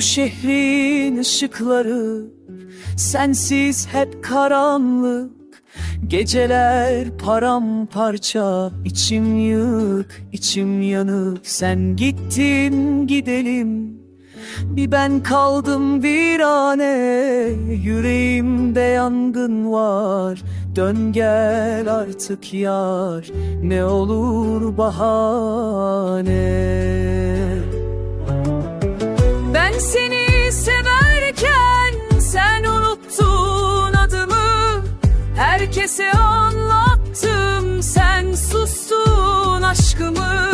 şehrin ışıkları Sensiz hep karanlık. Geceler paramparça içim yık, içim yanık. Sen gittin gidelim. Bir ben kaldım virane Yüreğimde yangın var. Dön gel artık yar Ne olur bahane ben seni severken sen unuttun adımı. Herkese anlattım sen sustun aşkımı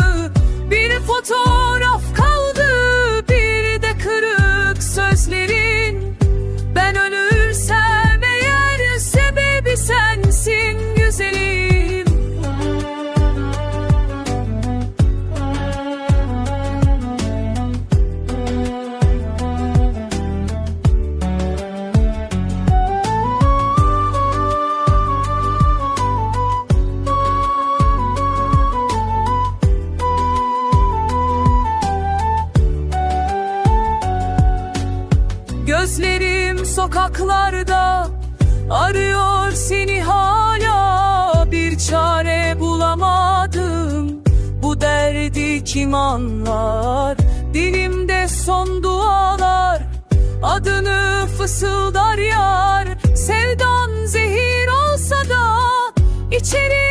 sokaklarda arıyor seni hala. Bir çare bulamadım. Bu derdi kim anlar? Dilimde son dualar adını fısıldar yar. Sevdan zehir olsa da içerim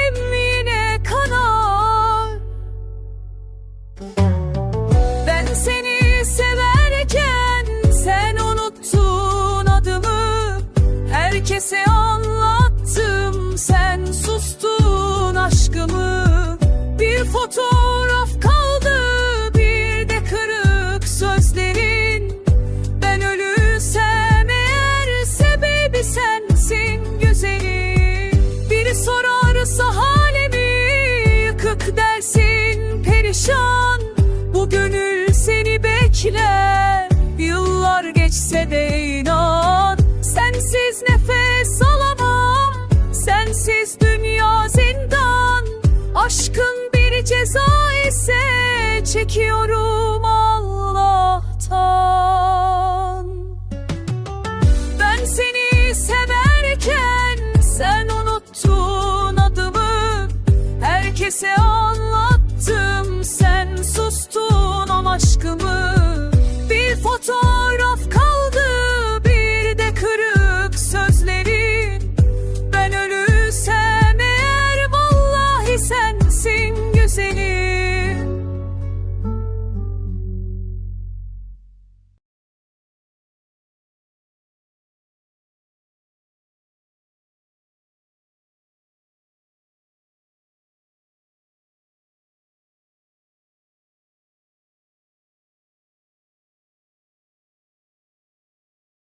Sensiz dünya zindan. Aşkın bir ceza ise Çekiyorum Allah'tan. Ben seni severken sen unuttun adımı. Herkese anlattım sen sustun o aşkımı. Bir fotoğraf